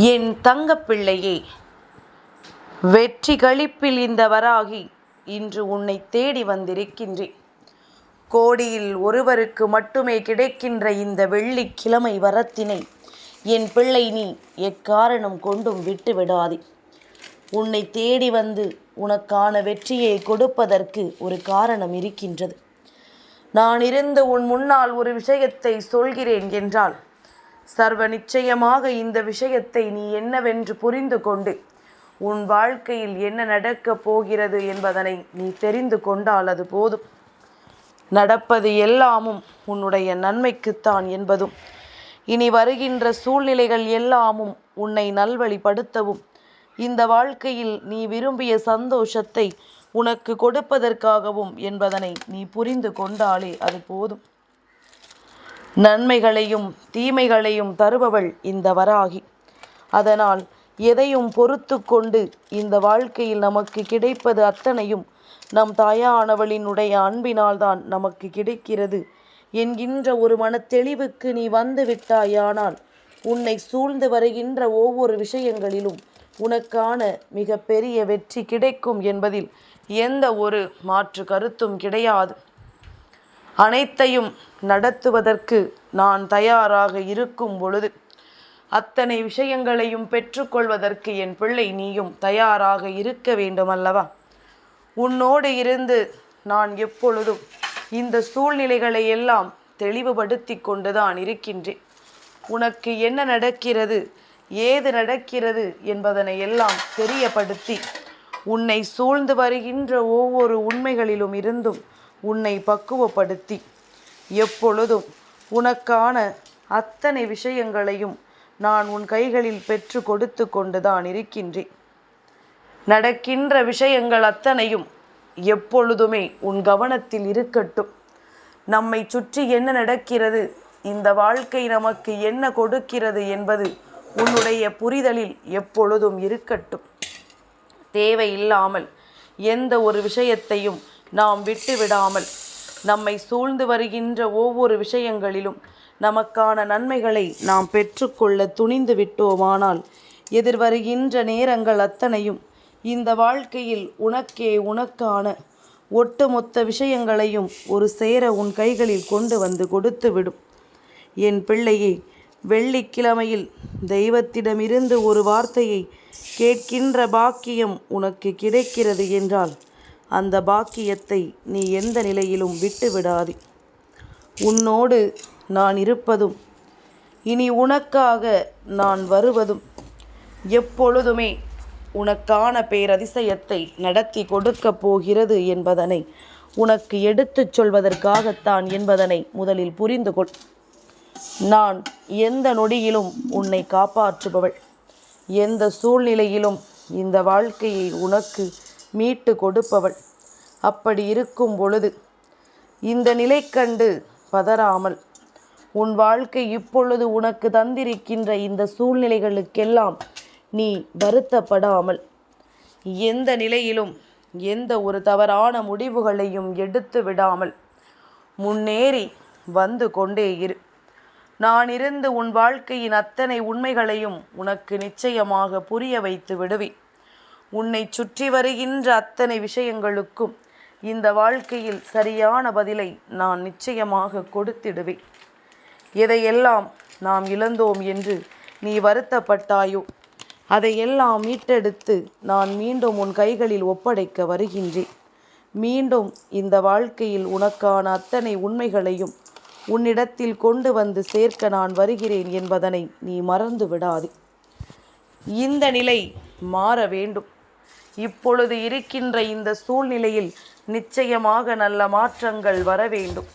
என் தங்கப்பிள்ளையே வெற்றி களிப்பில் இந்த வராகி இன்று உன்னை தேடி வந்திருக்கின்றேன். கோடியில் ஒருவருக்கு மட்டுமே கிடைக்கின்ற இந்த வெள்ளிக்கிழமை வரத்தினை என் பிள்ளை நீ எக்காரணம் கொண்டும் விட்டு விடாதே. உன்னை தேடி வந்து உனக்கான வெற்றியை கொடுப்பதற்கு ஒரு காரணம் இருக்கின்றது. நான் இருந்து உன் முன்னால் ஒரு விஷயத்தை சொல்கிறேன் என்றால் சர்வ நிச்சயமாக இந்த விஷயத்தை நீ என்னவென்று புரிந்து கொண்டு உன் வாழ்க்கையில் என்ன நடக்கப் போகிறது என்பதனை நீ தெரிந்து கொண்டால் அது போதும். நடப்பது எல்லாமும் உன்னுடைய நன்மைக்குத்தான் என்பதும் இனி வருகின்ற சூழ்நிலைகள் எல்லாமும் உன்னை நல்வழிப்படுத்தவும். இந்த வாழ்க்கையில் நீ விரும்பிய சந்தோஷத்தை உனக்கு கொடுப்பதற்காகவும் என்பதனை நீ புரிந்து கொண்டாலே அது போதும். நன்மைகளையும் தீமைகளையும் தருபவள் இந்த வராகி. அதனால் எதையும் பொறுத்து கொண்டு இந்த வாழ்க்கையில் நமக்கு கிடைப்பது அத்தனையும் நம் தாயானவளினுடைய அன்பினால்தான் நமக்கு கிடைக்கிறது. என்கின்ற ஒரு மனத்தெளிவுக்கு நீ வந்து விட்டாயானால் உன்னை சூழ்ந்து வருகின்ற ஒவ்வொரு விஷயங்களிலும் உனக்கான மிக பெரிய வெற்றி கிடைக்கும் என்பதில் எந்த ஒரு மாற்று கருத்தும் கிடையாது. அனைத்தையும் நடத்துவதற்கு நான் தயாராக இருக்கும் பொழுது அத்தனை விஷயங்களையும் பெற்றுக்கொள்வதற்கு என் பிள்ளை நீயும் தயாராக இருக்க வேண்டும் அல்லவா உன்னோடு இருந்து நான் எப்பொழுதும் இந்த சூழ்நிலைகளை எல்லாம் தெளிவுபடுத்தி கொண்டுதான் இருக்கின்றேன். உனக்கு என்ன நடக்கிறது ஏது நடக்கிறது என்பதனை எல்லாம் தெரியப்படுத்தி உன்னை சூழ்ந்து வருகின்ற ஒவ்வொரு உண்மைகளிலும் இருந்தும் உன்னை பக்குவப்படுத்தி. எப்பொழுதும் உனக்கான அத்தனை விஷயங்களையும் நான் உன் கைகளில் பெற்று கொடுத்து கொண்டுதான் இருக்கின்றேன். நடக்கின்ற விஷயங்கள் அத்தனையும் எப்பொழுதுமே உன் கவனத்தில் இருக்கட்டும். நம்மை சுற்றி என்ன நடக்கிறது இந்த வாழ்க்கை நமக்கு என்ன கொடுக்கிறது என்பது உன்னுடைய புரிதலில் எப்பொழுதும் இருக்கட்டும். தேவையில்லாமல் எந்த ஒரு விஷயத்தையும் நாம் விட்டு விடாமல் நம்மை சூழ்ந்து வருகின்ற ஒவ்வொரு விஷயங்களிலும் நமக்கான நன்மைகளை நாம் பெற்றுக்கொள்ள துணிந்து விட்டோமானால் எதிர்வருகின்ற நேரங்கள் அத்தனையும் இந்த வாழ்க்கையில் உனக்கே உனக்கான ஒட்டுமொத்த விஷயங்களையும் ஒரு சேர உன் கைகளில் கொண்டு வந்து கொடுத்துவிடும். என் பிள்ளையே வெள்ளிக்கிழமையில் தெய்வத்திடமிருந்து ஒரு வார்த்தையை கேட்கின்ற பாக்கியம் உனக்கு கிடைக்கிறது என்றால் அந்த பாக்கியத்தை நீ எந்த நிலையிலும் விட்டு விடாதே உன்னோடு நான் இருப்பதும் இனி உனக்காக நான் வருவதும் எப்பொழுதுமே உனக்கான பேரதிசயத்தை நடத்தி கொடுக்கப் போகிறது என்பதனை உனக்கு எடுத்துச் சொல்வதற்காகத்தான் என்பதனை முதலில் புரிந்து கொள். நான் எந்த நொடியிலும் உன்னை காப்பாற்றுபவள். எந்த சூழ்நிலையிலும் இந்த வாழ்க்கையை உனக்கு மீட்டு கொடுப்பவள். அப்படி இருக்கும் பொழுது இந்த நிலை கண்டு பதறாமல் உன் வாழ்க்கை இப்பொழுது உனக்கு தந்திருக்கின்ற இந்த சூழ்நிலைகளுக்கெல்லாம் நீ வருத்தப்படாமல் எந்த நிலையிலும் எந்த ஒரு தவறான முடிவுகளையும் எடுத்து விடாமல் முன்னேறி வந்து கொண்டே இரு. நான் இருந்து உன் வாழ்க்கையின் அத்தனை உண்மைகளையும் உனக்கு நிச்சயமாக புரிய வைத்து விடுவேன். உன்னை சுற்றி வருகின்ற அத்தனை விஷயங்களுக்கும் இந்த வாழ்க்கையில் சரியான பதிலை நான் நிச்சயமாக கொடுத்திடுவேன். எதையெல்லாம் நாம் இழந்தோம் என்று நீ வருத்தப்பட்டாயோ அதையெல்லாம் மீட்டெடுத்து நான் மீண்டும் உன் கைகளில் ஒப்படைக்க வருகின்றேன். மீண்டும் இந்த வாழ்க்கையில் உனக்கான அத்தனை உண்மைகளையும் உன்னிடத்தில் கொண்டு வந்து சேர்க்க நான் வருகிறேன் என்பதனை நீ மறந்து விடாதே இந்த நிலை மாற வேண்டும். இப்பொழுது இருக்கின்ற இந்த சூழ்நிலையில் நிச்சயமாக நல்ல மாற்றங்கள் வர வேண்டும்.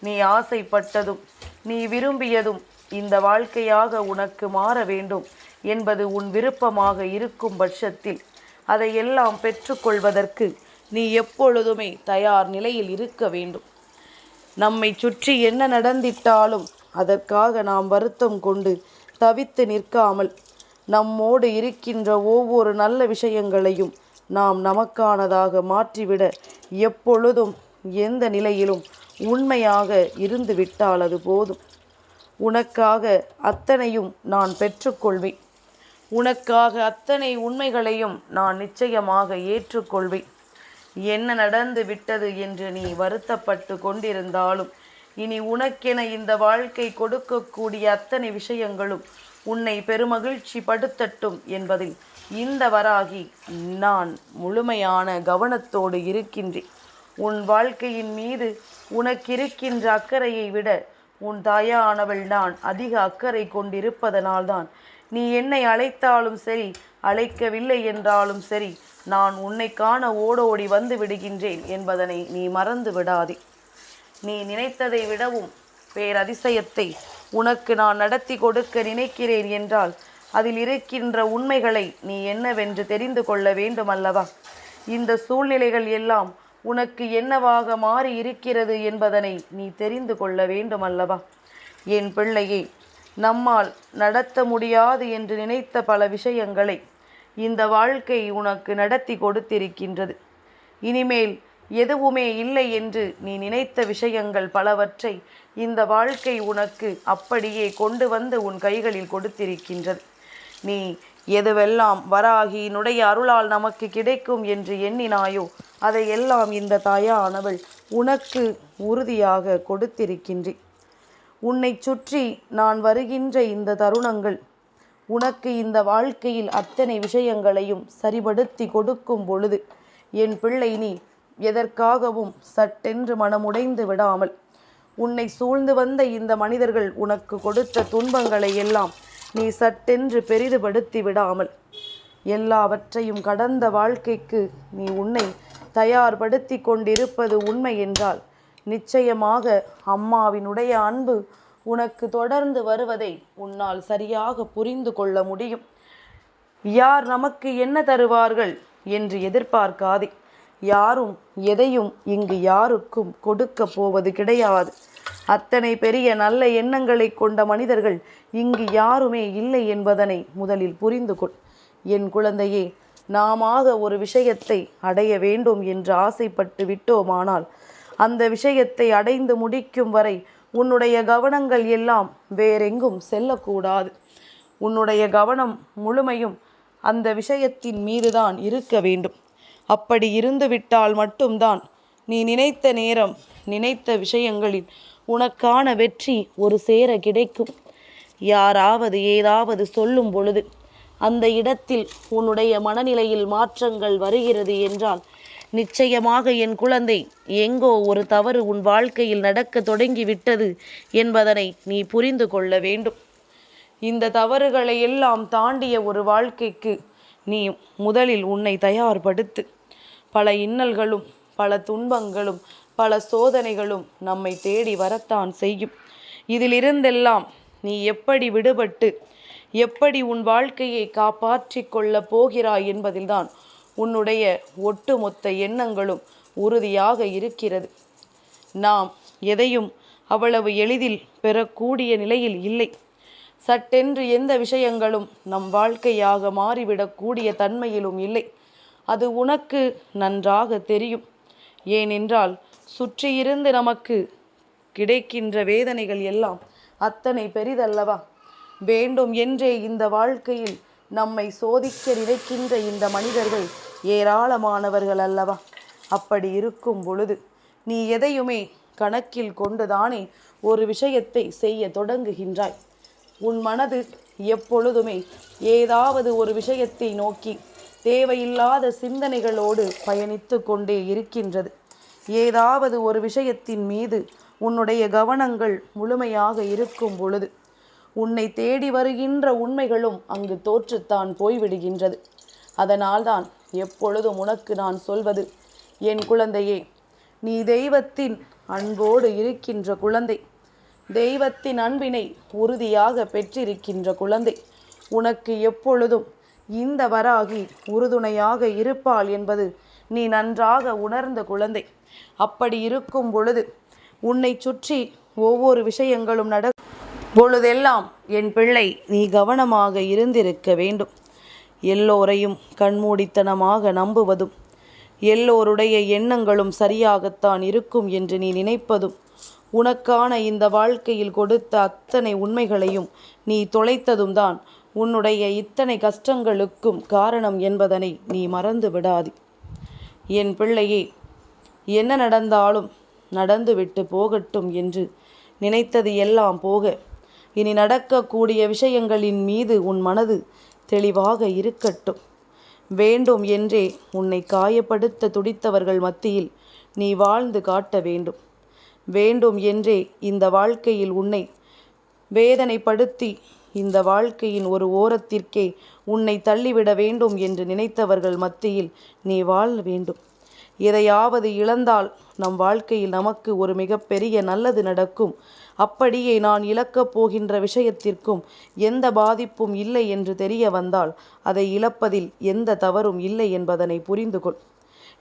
நீ ஆசைப்பட்டதும் நீ விரும்பியதும் இந்த வாழ்க்கையாக உனக்கு மாற வேண்டும் என்பது உன் விருப்பமாக இருக்கும் பட்சத்தில். அதையெல்லாம் பெற்றுக்கொள்வதற்கு நீ எப்பொழுதுமே தயார் நிலையில் இருக்க வேண்டும். நம்மை சுற்றி என்ன நடந்திட்டாலும் அதற்காக நாம் வருத்தம் கொண்டு தவித்து நிற்காமல் நம்மோடு இருக்கின்ற ஒவ்வொரு நல்ல விஷயங்களையும் நாம் நமக்கானதாக மாற்றிவிட எப்பொழுதும் எந்த நிலையிலும் உண்மையாக இருந்து விட்டால் அது போதும். உனக்காக அத்தனையும் நான் பெற்றுக்கொள்வேன். உனக்காக அத்தனை உண்மைகளையும் நான் நிச்சயமாக ஏற்றுக்கொள்வேன். என்ன நடந்து விட்டது என்று நீ வருத்தப்பட்டு கொண்டிருந்தாலும் இனி உனக்கென இந்த வாழ்க்கை கொடுக்கக்கூடிய அத்தனை விஷயங்களும் உன்னை பெருமகிழ்ச்சி படுத்தட்டும் என்பதில் இந்த வராகி நான் முழுமையான கவனத்தோடு இருக்கின்றேன். உன் வாழ்க்கையின் மீது உனக்கிருக்கின்ற அக்கறையை விட உன் தாயானவள் நான் அதிக அக்கறை கொண்டிருப்பதனால்தான் நீ என்னை அழைத்தாலும் சரி அழைக்கவில்லை என்றாலும் சரி நான் உன்னை காண ஓடோடி வந்து விடுகின்றேன் என்பதனை நீ மறந்து விடாதே. நீ நினைத்ததை விடவும் பேரதிசயத்தை உனக்கு நான் நடத்தி கொடுக்க நினைக்கிறேன் என்றால் அதில் இருக்கின்ற உண்மைகளை நீ என்னவென்று தெரிந்து கொள்ள வேண்டும் அல்லவா இந்த சூழ்நிலைகள் எல்லாம் உனக்கு என்னவாக மாறி இருக்கிறது என்பதனை நீ தெரிந்து கொள்ள வேண்டும் அல்லவா என் பிள்ளையே நம்மால் நடத்த முடியாது என்று நினைத்த பல விஷயங்களை இந்த வாழ்க்கை உனக்கு நடத்தி கொடுத்திருக்கின்றது. இனிமேல் எதுவுமே இல்லை என்று நீ நினைத்த விஷயங்கள் பலவற்றை இந்த வாழ்க்கை உனக்கு அப்படியே கொண்டு வந்து உன் கைகளில் கொடுத்திருக்கின்றது. நீ எதுவெல்லாம் வராகியினுடைய அருளால் நமக்கு கிடைக்கும் என்று எண்ணினாயோ அதையெல்லாம் இந்த தாயானவள் உனக்கு உறுதியாக கொடுத்திருக்கின்றேன் உன்னை சுற்றி நான் வருகின்ற இந்த தருணங்கள் உனக்கு இந்த வாழ்க்கையில் அத்தனை விஷயங்களையும் சரிபடுத்தி கொடுக்கும் பொழுது என் பிள்ளை நீ எதற்காகவும் சட்டென்று மனமுடைந்து விடாமல் உன்னை சூழ்ந்து வந்த இந்த மனிதர்கள் உனக்கு கொடுத்த துன்பங்களை எல்லாம் நீ சட்டென்று பெரிதுபடுத்தி விடாமல் எல்லாவற்றையும் கடந்த வாழ்க்கைக்கு நீ உன்னை தயார்படுத்தி கொண்டிருப்பது உண்மை என்றால் நிச்சயமாக அம்மாவினுடைய அன்பு உனக்கு தொடர்ந்து வருவதை உன்னால் சரியாக புரிந்து கொள்ள முடியும். யார் நமக்கு என்ன தருவார்கள் என்று எதிர்பார்க்காதே. யாரும் எதையும் இங்கு யாருக்கும் கொடுக்க போவது கிடையாது. அத்தனை பெரிய நல்ல எண்ணங்களை கொண்ட மனிதர்கள் இங்கு யாருமே இல்லை என்பதனை முதலில் புரிந்து கொள். என் குழந்தையே நாமாக ஒரு விஷயத்தை அடைய வேண்டும் என்று ஆசைப்பட்டு விட்டோமானால் அந்த விஷயத்தை அடைந்து முடிக்கும் வரை உன்னுடைய கவனங்கள் எல்லாம் வேறெங்கும் செல்லக்கூடாது. உன்னுடைய கவனம் முழுமையும் அந்த விஷயத்தின் மீதுதான் இருக்க வேண்டும். அப்படி இருந்துவிட்டால் மட்டும்தான். நீ நினைத்த நேரம் நினைத்த விஷயங்களில் உனக்கான வெற்றி ஒரு சேர கிடைக்கும். யாராவது ஏதாவது சொல்லும் பொழுது அந்த இடத்தில் உன்னுடைய மனநிலையில் மாற்றங்கள் வருகிறது என்றால் நிச்சயமாக என் குழந்தை எங்கோ ஒரு தவறு உன் வாழ்க்கையில் நடக்க தொடங்கிவிட்டது என்பதனை நீ புரிந்து கொள்ள வேண்டும். இந்த தவறுகளை எல்லாம் தாண்டிய ஒரு வாழ்க்கைக்கு நீ முதலில் உன்னை தயார்படுத்து. பல இன்னல்களும் பல துன்பங்களும் பல சோதனைகளும் நம்மை தேடி வரத்தான் செய்யும். இதிலிருந்தெல்லாம் நீ எப்படி விடுபட்டு எப்படி உன் வாழ்க்கையை காப்பாற்றிக் கொள்ளப் போகிறாய் என்பதில்தான் உன்னுடைய ஒட்டுமொத்த எண்ணங்களும் உறுதியாக இருக்கிறது. நாம் எதையும் அவ்வளவு எளிதில் பெறக்கூடிய நிலையில் இல்லை. சட்டென்று எந்த விஷயங்களும் நம் வாழ்க்கையாக மாறிவிடக்கூடிய தன்மையிலும் இல்லை. அது உனக்கு நன்றாக தெரியும். ஏனென்றால் சுற்றியிருந்து நமக்கு கிடைக்கின்ற வேதனைகள் எல்லாம் அத்தனை பெரிதல்லவா? வேண்டும் என்றே இந்த வாழ்க்கையில் நம்மை சோதிக்க நினைக்கின்ற இந்த மனிதர்கள் ஏராளமானவர்கள் அல்லவா? அப்படி இருக்கும் பொழுது நீ எதையுமே கணக்கில் கொண்டுதானே ஒரு விஷயத்தை செய்ய தொடங்குகின்றாய். உன் மனது எப்பொழுதுமே ஏதாவது ஒரு விஷயத்தை நோக்கி தேவையில்லாத சிந்தனைகளோடு பயணித்து கொண்டே இருக்கின்றது. ஏதாவது ஒரு விஷயத்தின் மீது உன்னுடைய கவனங்கள் முழுமையாக இருக்கும் பொழுது உன்னை தேடி வருகின்ற உண்மைகளும் அங்கு தோற்றுத்தான் போய்விடுகின்றது. அதனால்தான் எப்பொழுதும் உனக்கு நான் சொல்வது என் குழந்தையே நீ தெய்வத்தின் அன்போடு இருக்கின்ற குழந்தை. தெய்வத்தின் அன்பினை உறுதியாக பெற்றிருக்கின்ற குழந்தை உனக்கு எப்பொழுதும் இந்த வராகி உறுதுணையாக இருப்பாள் என்பது நீ நன்றாக உணர்ந்த குழந்தை. அப்படி இருக்கும் பொழுது உன்னை சுற்றி ஒவ்வொரு விஷயங்களும் நட பொழுதெல்லாம் என் பிள்ளை நீ கவனமாக இருந்திருக்க வேண்டும். எல்லோரையும் கண்மூடித்தனமாக நம்புவதும் எல்லோருடைய எண்ணங்களும் சரியாகத்தான் இருக்கும் என்று நீ நினைப்பதும் உனக்கான இந்த வாழ்க்கையில் கொடுத்த அத்தனை உண்மைகளையும் நீ தொலைத்ததும் தான் உன்னுடைய இத்தனை கஷ்டங்களுக்கும் காரணம் என்பதனை நீ மறந்து விடாது. என் பிள்ளையே என்ன நடந்தாலும் நடந்துவிட்டு போகட்டும் என்று நினைத்தது எல்லாம் போக இனி நடக்கக்கூடிய விஷயங்களின் மீது உன் மனது தெளிவாக இருக்கட்டும். வேண்டும் என்றே உன்னை காயப்படுத்த துடித்தவர்கள் மத்தியில் நீ வாழ்ந்து காட்ட வேண்டும். வேண்டும் என்றே இந்த வாழ்க்கையில் உன்னை வேதனைப்படுத்தி இந்த வாழ்க்கையின் ஒரு ஓரத்திற்கே உன்னை தள்ளிவிட வேண்டும் என்று நினைத்தவர்கள் மத்தியில் நீ வாழ வேண்டும். எதையாவது இழந்தால் நம் வாழ்க்கையில் நமக்கு ஒரு மிகப்பெரிய நல்லது நடக்கும். அப்படியே நான் இழக்கப் போகின்ற விஷயத்திற்கும் எந்த பாதிப்பும் இல்லை என்று தெரிய வந்தால் அதை இழப்பதில் எந்த தவறும் இல்லை என்பதனை புரிந்து கொள்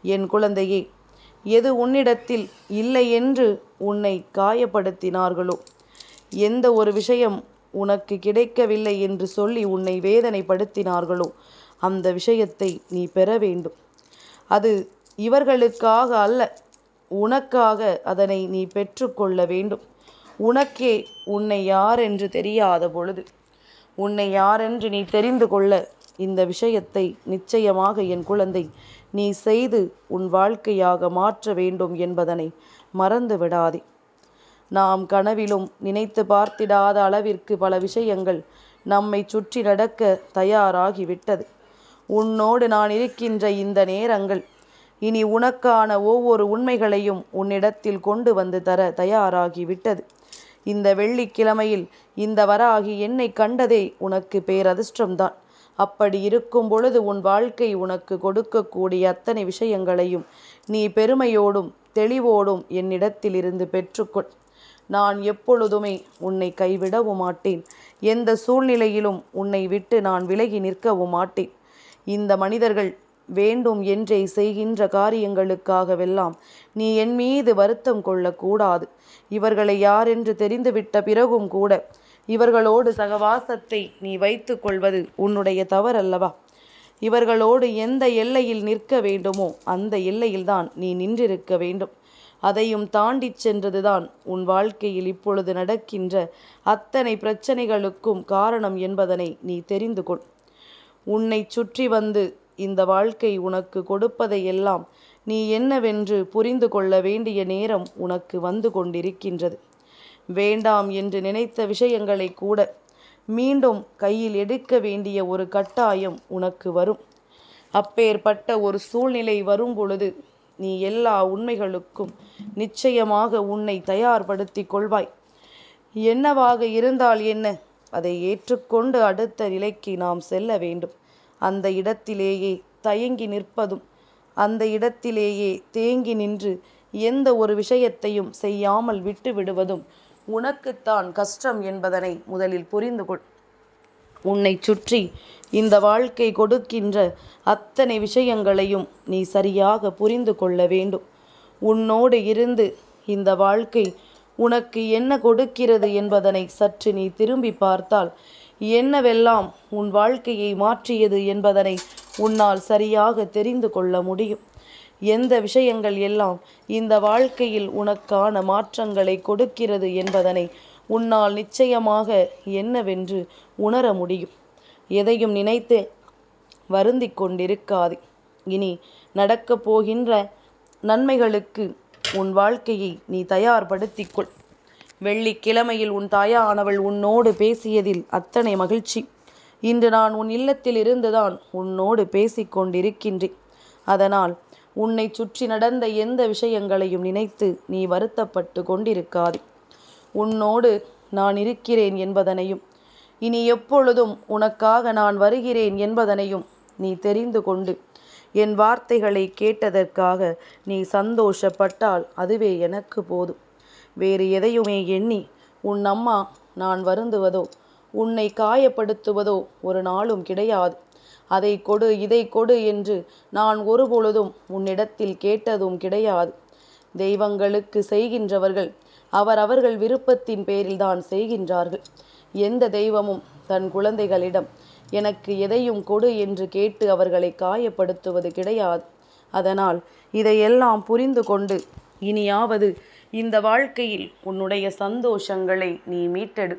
என் குழந்தையே எது உன்னிடத்தில் இல்லை என்று உன்னை காயப்படுத்தினார்களோ? எந்த ஒரு விஷயம் உனக்கு கிடைக்கவில்லை என்று சொல்லி உன்னை வேதனைப்படுத்தினார்களோ அந்த விஷயத்தை நீ பெற வேண்டும். அது இவர்களுக்காக அல்ல உனக்காக அதனை நீ பெற்றுக்கொள்ள வேண்டும். உனக்கே உன்னை யார் என்று தெரியாத பொழுது உன்னை யாரென்று நீ தெரிந்து கொள்ள இந்த விஷயத்தை நிச்சயமாக என் குழந்தை நீ செய்து உன் வாழ்க்கையாக மாற்ற வேண்டும் என்பதனை மறந்து விடாதே. நாம் கனவிலும் நினைத்து பார்த்திடாத அளவிற்கு பல விஷயங்கள் நம்மை சுற்றி நடக்க தயாராகிவிட்டது. உன்னோடு நான் இருக்கின்ற இந்த நேரங்கள் இனி உனக்கான ஒவ்வொரு உண்மைகளையும் உன்னிடத்தில் கொண்டு வந்து தர தயாராகிவிட்டது. இந்த வெள்ளிக்கிழமையில் இந்த வராகி என்னை கண்டதே உனக்கு பேரதிர்ஷ்டம்தான். அப்படி இருக்கும் பொழுது உன் வாழ்க்கை உனக்கு கொடுக்கக்கூடிய அத்தனை விஷயங்களையும் நீ பெருமையோடும் தெளிவோடும் என்னிடத்திலிருந்து பெற்றுக்கொள். நான் எப்பொழுதுமே உன்னை கைவிடவும் மாட்டேன். எந்த சூழ்நிலையிலும் உன்னை விட்டு நான் விலகி நிற்கவும் மாட்டேன். இந்த மனிதர்கள் வேண்டும் என்றே செய்கின்ற காரியங்களுக்காகவெல்லாம் நீ என் மீது வருத்தம் கொள்ளக்கூடாது. இவர்களை யாரென்று தெரிந்துவிட்ட பிறகும் கூட இவர்களோடு சகவாசத்தை நீ வைத்து கொள்வது உன்னுடைய தவறல்லவா? இவர்களோடு எந்த எல்லையில் நிற்க வேண்டுமோ அந்த எல்லையில்தான் நீ நின்றிருக்க வேண்டும். அதையும் தாண்டி சென்றதுதான் உன் வாழ்க்கையில் இப்பொழுது நடக்கின்ற அத்தனை பிரச்சனைகளுக்கும் காரணம் என்பதனை நீ தெரிந்து கொள். உன்னை சுற்றி வந்து இந்த வாழ்க்கை உனக்கு கொடுப்பதையெல்லாம் நீ என்னவென்று புரிந்து கொள்ள வேண்டிய நேரம் உனக்கு வந்து கொண்டிருக்கின்றது. வேண்டாம் என்று நினைத்த விஷயங்களை கூட மீண்டும் கையில் எடுக்க வேண்டிய ஒரு கட்டாயம் உனக்கு வரும். அப்பேற்பட்ட ஒரு சூழ்நிலை வரும் பொழுது நீ எல்லா உண்மைகளுக்கும் நிச்சயமாக உன்னை தயார்படுத்தி கொள்வாய். என்னவாக இருந்தால் என்ன? அதை ஏற்றுக்கொண்டு அடுத்த நிலைக்கு நாம் செல்ல வேண்டும். அந்த இடத்திலேயே தயங்கி நிற்பதும் அந்த இடத்திலேயே தேங்கி நின்று எந்த ஒரு விஷயத்தையும் செய்யாமல் விட்டு விடுவதும் உனக்குத்தான் கஷ்டம் என்பதனை முதலில் புரிந்து கொள். உன்னை சுற்றி இந்த வாழ்க்கை கொடுக்கின்ற அத்தனை விஷயங்களையும் நீ சரியாக புரிந்து கொள்ள வேண்டும். உன்னோடு இருந்து இந்த வாழ்க்கை உனக்கு என்ன கொடுக்கிறது என்பதனை சற்று நீ திரும்பி பார்த்தால் என்னவெல்லாம் உன் வாழ்க்கையை மாற்றியது என்பதனை உன்னால் சரியாக தெரிந்து கொள்ள முடியும். எந்த விஷயங்கள் எல்லாம் இந்த வாழ்க்கையில் உனக்கான மாற்றங்களை கொடுக்கிறது என்பதனை உன்னால் நிச்சயமாக என்னவென்று உணர முடியும். எதையும் நினைத்து வருந்தி கொண்டிருக்காது. இனி நடக்கப் போகின்ற நன்மைகளுக்கு உன் வாழ்க்கையை நீ தயார்படுத்திக்கொள். வெள்ளிக்கிழமையில் உன் தாயானவள் உன்னோடு பேசியதில் அத்தனை மகிழ்ச்சி. இன்று நான் உன் இல்லத்தில் இருந்துதான் உன்னோடு பேசிக்கொண்டிருக்கின்றேன் அதனால் உன்னை சுற்றி நடந்த எந்த விஷயங்களையும் நினைத்து நீ வருத்தப்பட்டு கொண்டிருக்காதே. உன்னோடு நான் இருக்கிறேன் என்பதனையும் இனி எப்பொழுதும் உனக்காக நான் வருகிறேன் என்பதனையும் நீ தெரிந்து கொண்டு என் வார்த்தைகளை கேட்டதற்காக நீ சந்தோஷப்பட்டால் அதுவே எனக்கு போதும். வேறு எதையுமே எண்ணி உன் அம்மா நான் வருந்துவதோ உன்னை காயப்படுத்துவதோ ஒரு நாளும் கிடையாது. அதை கொடு இதை கொடு என்று நான் ஒருபொழுதும் உன்னிடத்தில் கேட்டதும் கிடையாது. தெய்வங்களுக்கு செய்கின்றவர்கள் அவர் அவர்கள் விருப்பத்தின் பேரில்தான் செய்கின்றார்கள். எந்த தெய்வமும் தன் குழந்தைகளிடம் எனக்கு எதையும் கொடு என்று கேட்டு அவர்களை காயப்படுத்துவது கிடையாது. அதனால் இதையெல்லாம் புரிந்து கொண்டு இனியாவது இந்த வாழ்க்கையில் உன்னுடைய சந்தோஷங்களை நீ மீட்டெடு.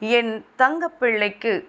என் தங்கப்பிள்ளைக்கு